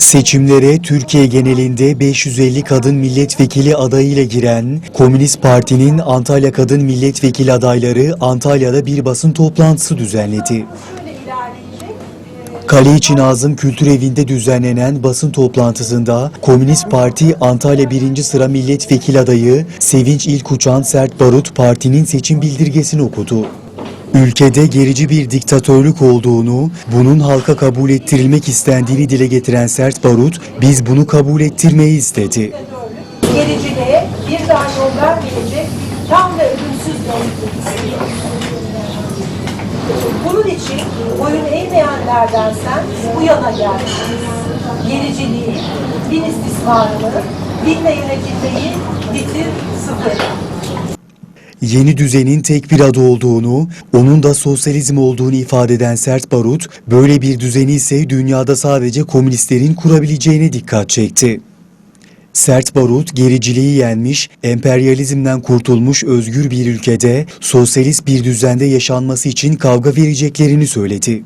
Seçimlere Türkiye genelinde 550 kadın milletvekili adayıyla giren Komünist Parti'nin Antalya Kadın Milletvekili adayları Antalya'da bir basın toplantısı düzenledi. Kale İçi Nazım Kültür Evi'nde düzenlenen basın toplantısında Komünist Parti Antalya 1. sıra milletvekili adayı Sevinç İlkuçan Sert Barut partinin seçim bildirgesini okudu. Ülkede gerici bir diktatörlük olduğunu, bunun halka kabul ettirilmek istendiğini dile getiren Sert Barut, biz bunu kabul ettirmeyiz dedi. gericiliğe bir daha yol vermeyecek tam ve ölümsüz Bunun için boyun eğmeyenlerden sen bu yana gel. Gericiliği, din istismarını, dinle yönetilmeyi bitir sıfır. Yeni düzenin tek bir adı olduğunu, onun da sosyalizm olduğunu ifade eden Sert Barut, böyle bir düzeni ise dünyada sadece komünistlerin kurabileceğine dikkat çekti. Sert Barut, gericiliği yenmiş, emperyalizmden kurtulmuş özgür bir ülkede sosyalist bir düzende yaşanması için kavga vereceklerini söyledi.